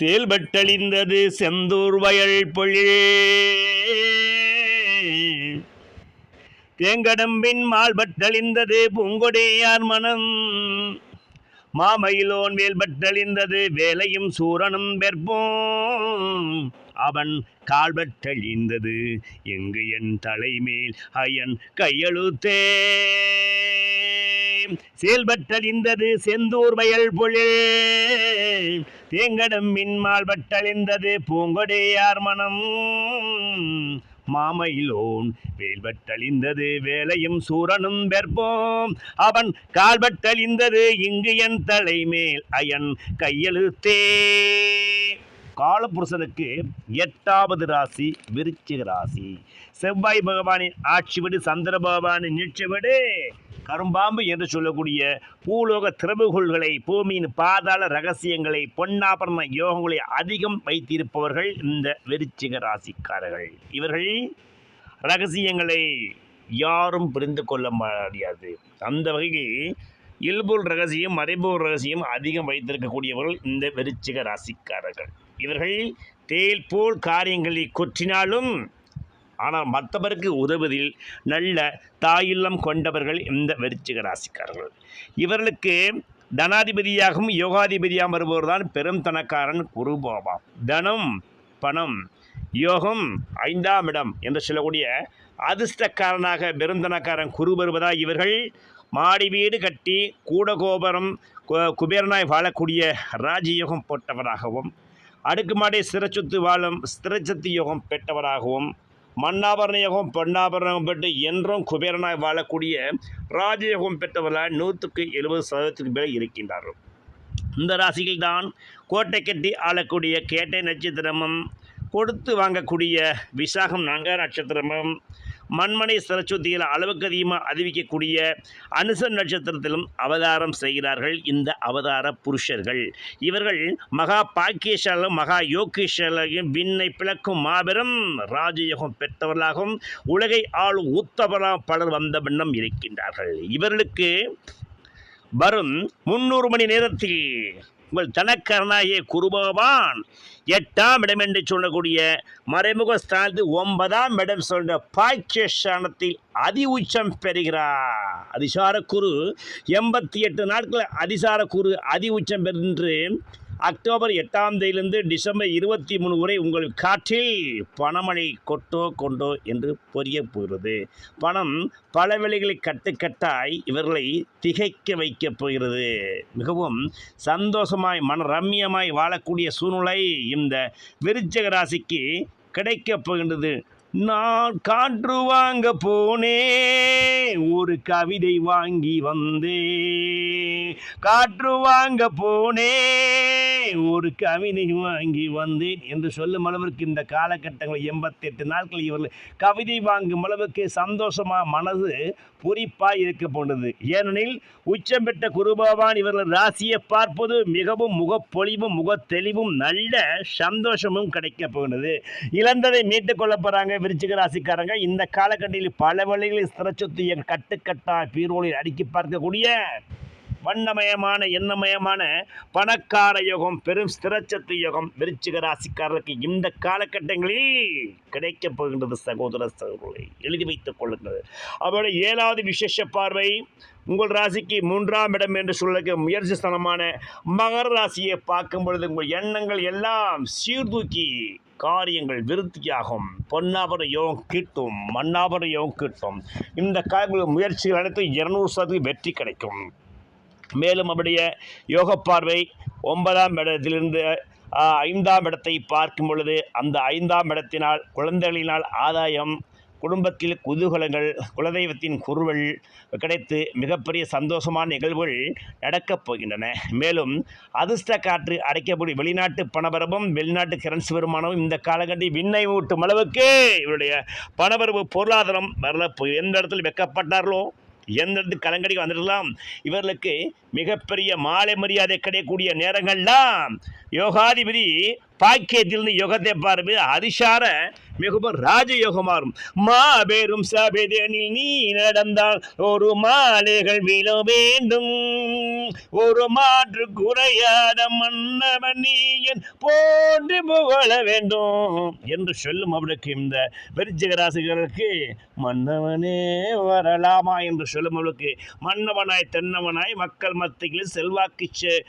செயல்பட்டழிந்தது செந்தூர் வயல் பொழில். தேங்கடம்பின் மால்பட்டழிந்தது பூங்கொடியார் மனம். மாமயிலோன் வேல்பட்டழிந்தது வேலையும் சூரனும் வெற்போம். அவன் கால்பட்டழிந்தது எங்கு என் தலைமேல் அயன் கையெழுத்தே. செயல்பட்டழிந்தது செந்தூர் வயல் பொழில் தேங்கடம் மின்மால் பட்டழிந்தது பூங்கொடையார் மனம். மாமையிலோன் வேல்பட்டழிந்தது வேலையும் சூரனும் வெற்போம். அவன் கால்பட்டழிந்தது இங்கு என் தலைமேல் அயன் கையெழுத்தே. காலபுருஷனுக்கு எட்டாவது ராசி விருச்சிக ராசி. செவ்வாய் பகவானின் ஆட்சி விடு சந்திர பகவானின் நீட்சி விடு. கரும்பாம்பு என்று சொல்லக்கூடிய பூலோக திறவுகோள்களை பூமியின் பாதாள ரகசியங்களை பொன்னாபரண யோகங்களை அதிகம் வைத்திருப்பவர்கள் இந்த விருச்சிக ராசிக்காரர்கள். இவர்கள் ரகசியங்களை யாரும் புரிந்து கொள்ள முடியாது. அந்த வகையில் இல்புல் ரகசியம் மறைபொருள் ரகசியம் அதிகம் வைத்திருக்கக்கூடியவர்கள் இந்த விருச்சிக ராசிக்காரர்கள். இவர்கள் தேல் போல் காரியங்களை கொற்றினாலும் ஆனால் மற்றவருக்கு உதவுவதில் நல்ல தாயுள்ளம் கொண்டவர்கள் இந்த விருச்சிக ராசிக்காரர்கள். இவர்களுக்கு தனாதிபதியாகவும் யோகாதிபதியாகவும் வருபவர் தான் பெரும் தனக்காரன் குருபாவாம் தனம் பணம் யோகம் ஐந்தாம் இடம் என்று சொல்லக்கூடிய அதிர்ஷ்டக்காரனாக பெருந்தனக்காரன் குரு வருவதால் இவர்கள் மாடி வீடு கட்டி கூடகோபுரம் கு- குபேரனாய் வாழக்கூடிய ராஜயோகம் போட்டவராகவும் அடுக்குமாடி சிறச்சொத்து வாழும் ஸ்திரச்சத்து யோகம் பெற்றவராகவும் மன்னாபரண யோகம் பொன்னாபரணம் பெற்று என்றும் குபேரனாய் வாழக்கூடிய ராஜயோகம் பெற்றவர்களால் நூற்றுக்கு எழுபது சதவீதத்துக்கு மேலே இருக்கின்றார்கள். இந்த ராசிகள் தான் கோட்டை கட்டி ஆளக்கூடிய கேட்டை நட்சத்திரமும் கொடுத்து வாங்கக்கூடிய விசாகம் நங்க நட்சத்திரமும் மண்மனை சரஸ்வதியில் அளவுக்கு அதிகமாக அறிவிக்கக்கூடிய அனுச நட்சத்திரத்திலும் அவதாரம் செய்கிறார்கள் இந்த அவதார புருஷர்கள். இவர்கள் மகா பாக்கியசாலும் மகா யோகேஷாலையும் விண்ணை பிளக்கும் மாபெரும் ராஜயோகம் பெற்றவர்களாகவும் உலகை ஆளும் ஊத்தவராக பலர் வந்த வண்ணம் இருக்கின்றார்கள். இவர்களுக்கு வரும் முன்னூறு மணி நேரத்தில் உங்கள் தனக்கரனாகிய குருபகவான் எட்டாம் இடம் என்று சொல்லக்கூடிய மறைமுக ஸ்தானத்தில் ஒன்பதாம் இடம் சொல்ற பாக்கியஸ்தானத்தில் அதி உச்சம் பெறுகிறார். அதிசார குரு எண்பத்தி எட்டு நாட்கள் அதிசார குரு அதி உச்சம் பெறுகின்ற அக்டோபர் எட்டாம் தேதியிலிருந்து டிசம்பர் இருபத்தி மூணு வரை உங்கள் காற்றில் பணமழை கொட்டோ கொண்டோ என்று பொரிய போகிறது. பணம் பல வேலைகளை கட்டுக்கட்டாய் இவர்களை திகைக்க வைக்கப் போகிறது. மிகவும் சந்தோஷமாய் மன ரம்மியமாய் வாழக்கூடிய சூழ்நிலை இந்த விருச்சக ராசிக்கு கிடைக்கப் போகின்றது. நான் காற்று வாங்க போனே ஒரு கவிதை வாங்கி வந்தேன் காற்று வாங்க போனே ஒரு கவிதை வாங்கி வந்தேன் என்று சொல்லும் அளவிற்கு இந்த காலகட்டங்கள் எண்பத்தெட்டு நாட்கள் இவர்கள் கவிதை வாங்கும் அளவுக்கு சந்தோஷமாக மனது பொறிப்பாய் இருக்க போன்றது. ஏனெனில் உச்சம் பெற்ற குருபவான் இவர்கள் ராசியை பார்ப்பது மிகவும் முகப்பொழிவும் முகத்தெளிவும் நல்ல சந்தோஷமும் கிடைக்க போகிறது இழந்ததை மீட்டுக் கொள்ள போகிறாங்க விருச்சிக ராசிக்காரங்க இந்த காலகட்டத்தில் பல வழிகளில் சிறச்சொத்து என் கட்டுக்கட்டா பீரோலில் அடுக்கி பார்க்கக்கூடிய வண்ணமயமான எண்ணமயமான பணக்கார யோகம் பெரும் ஸ்திரச்சத்து யோகம் விருச்சிக ராசிக்காரருக்கு இந்த காலகட்டங்களில் கிடைக்கப் போகின்றது சகோதர சகோதரர்களை எழுதி வைத்துக் கொள்ளுங்கள். அவரோட ஏழாவது விசேஷ பார்வை உங்கள் ராசிக்கு மூன்றாம் இடம் என்று சொல்ல முயற்சி ஸ்தானமான மகர ராசியை பார்க்கும் பொழுது உங்கள் எண்ணங்கள் எல்லாம் சீர்தூக்கி காரியங்கள் விருத்தியாகும். பொன்னாபர யோகம் கிட்டும் மண்ணாபர யோகம் கிட்டும் இந்த காரியங்கள் முயற்சிகள் அனைத்தும் இருநூறு சதவீதம் வெற்றி கிடைக்கும். மேலும் அவருடைய யோக பார்வை ஒன்பதாம் இடத்திலிருந்து ஐந்தாம் இடத்தை பார்க்கும் பொழுது அந்த ஐந்தாம் இடத்தினால் குழந்தைகளினால் ஆதாயம் குடும்பத்தில் குதூகலங்கள் குலதெய்வத்தின் குருவல் கிடைத்து மிகப்பெரிய சந்தோஷமான நிகழ்வுகள் நடக்கப் போகின்றன. மேலும் அதிர்ஷ்ட காற்று அடைக்கக்கூடிய வெளிநாட்டு பணவரவும் வெளிநாட்டு கரன்சி வருமானமும் இந்த காலகட்டி விண்ணை ஊட்டும் அளவுக்கு இவருடைய பணவரவு பொருளாதாரம் வரல எந்த இடத்துல வெக்கப்பட்டார்களோ எந்தெந்த கலங்கடி கலங்கடிக்கு வந்துடலாம் இவர்களுக்கு மிகப்பெரிய மாலை மரியாதை கிடைக்கக்கூடிய நேரங்கள்லாம். யோகாதிபதி பாக்கியத்திலிருந்து யோகத்தை பார்வை அதிசார மிகவும் ராஜயோகமாறும் மாபெரும் சபைதனில் நீ நடந்தால் ஒரு மாலைகள் விழ வேண்டும். ஒரு மாற்று குறையாத மன்னவன் நீ என் போன்று புகழ வேண்டும் என்று சொல்லும் அவளுக்கு இந்த விருச்சிக மன்னவனே வரலாமா என்று சொல்லும் அவளுக்கு மன்னவனாய் தென்னவனாய் மக்கள் மத்தியில் செல்வாக்கு செ-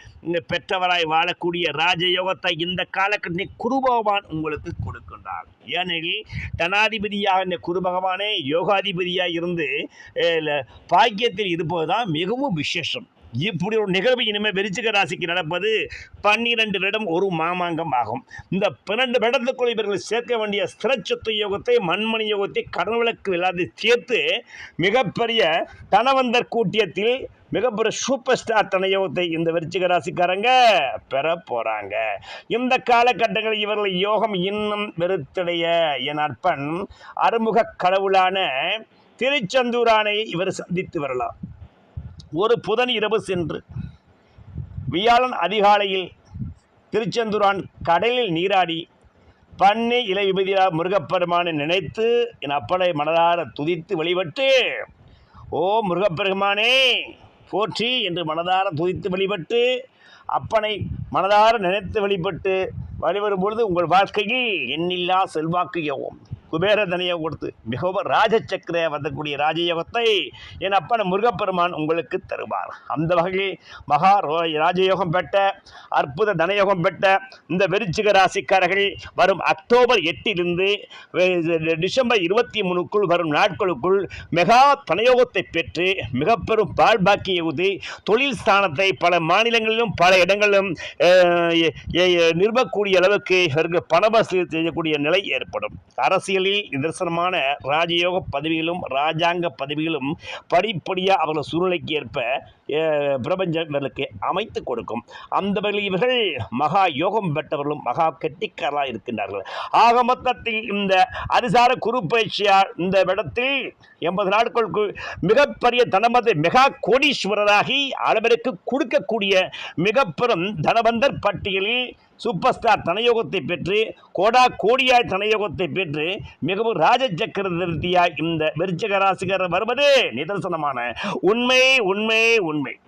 பெற்றவராய் வாழக்கூடிய ராஜயோகத்தை இந்த காலகட்டத்தில் குரு பகவான் உங்களுக்கு கொடுக்கின்றார். ஏனெனில் தனாதிபதியாக இந்த குரு பகவானே யோகாதிபதியாக இருந்து பாக்கியத்தில் இருப்பது தான் மிகவும் விசேஷம். இப்படி ஒரு நிகழ்வு இனிமேல் விருச்சிக ராசிக்கு நடப்பது பன்னிரண்டு வருடம் ஒரு மாமாங்கம் ஆகும். இந்த பன்னெண்டு வருடத்துக்குள் இவர்கள் சேர்க்க வேண்டிய ஸ்திரச்சத்து யோகத்தை மண்மணி யோகத்தை கடவுளுக்கு எல்லாத்தையும் சேர்த்து மிகப்பெரிய தனவந்தர் கூட்டியத்தில் மிகப்பெரிய சூப்பர் ஸ்டார் தனயோகத்தை இந்த விருச்சிக ராசிக்காரங்க பெற போகிறாங்க இந்த காலகட்டங்களில் இவர்கள் யோகம் இன்னும் வெறுத்தடைய என் அற்பன் அறுமுக கடவுளான திருச்செந்தூரானை இவர் சந்தித்து வரலாம். ஒரு புதன் இரவு சென்று வியாழன் அதிகாலையில் திருச்செந்தூரான் கடலில் நீராடி பண்ணி இலை விபதியா முருகப்பெருமானை நினைத்து என் அப்பனை மனதார துதித்து வழிபட்டு ஓ முருகப்பெருமானே போற்றி என்று மனதார துதித்து வழிபட்டு அப்பனை மனதார நினைத்து வழிபட்டு வழிவரும் பொழுது உங்கள் வாழ்க்கையில் எண்ணில்லா செல்வாக்கு யோகம் குபேர தனியை கொடுத்து மிகவும் ராஜச்சக்கர வந்தக்கூடிய ராஜயோகத்தை என் அப்பன் முருகப்பெருமான் உங்களுக்கு தருவார். அந்த வகையில் மகா ராஜயோகம் பெற்ற அற்புத தனயோகம் பெற்ற இந்த விருச்சிக ராசிக்காரர்கள் வரும் அக்டோபர் எட்டிலிருந்து டிசம்பர் இருபத்தி மூணுக்குள் வரும் நாட்களுக்குள் மெகா தனயோகத்தை பெற்று மிக பெரும் பால் பாக்கியவுதி தொழில் ஸ்தானத்தை பல மாநிலங்களிலும் பல இடங்களிலும் நிறுவக்கூடிய அளவுக்கு இவர்கள் பண வசூல் செய்யக்கூடிய நிலை ஏற்படும். அரசியலில் நிதர்சனமான ராஜயோக பதவிகளும் ராஜாங்க பதவிகளும் படிப்படியாக அவர்கள் சூழ்நிலைக்கு ஏற்ப பிரபஞ்சம் இவர்களுக்கு அமைத்து கொடுக்கும். அந்த வகையில் இவர்கள் மகா யோகம் பெற்றவர்களும் மகா கெட்டிக்காரர்களாக இருக்கின்றார்கள். ஆக மொத்தத்தில் இந்த அதிசார குரு பயிற்சியார் இந்த இடத்தில் எண்பது நாட்களுக்கு மிகப்பெரிய தனமது மெகா கோடீஸ்வரராகி அளவிற்கு கொடுக்கக்கூடிய மிக பெரும் தனவந்தர் பட்டியலில் சூப்பர் ஸ்டார் தனயோகத்தை பெற்று கோடா கோடியாய் தனயோகத்தை பெற்று மிகவும் ராஜச்சக்கரவர்த்தியாய் இந்த விருச்சக ராசிகர் வருவது நிதர்சனமான உண்மை உண்மை உண்மை ఉన్నాయి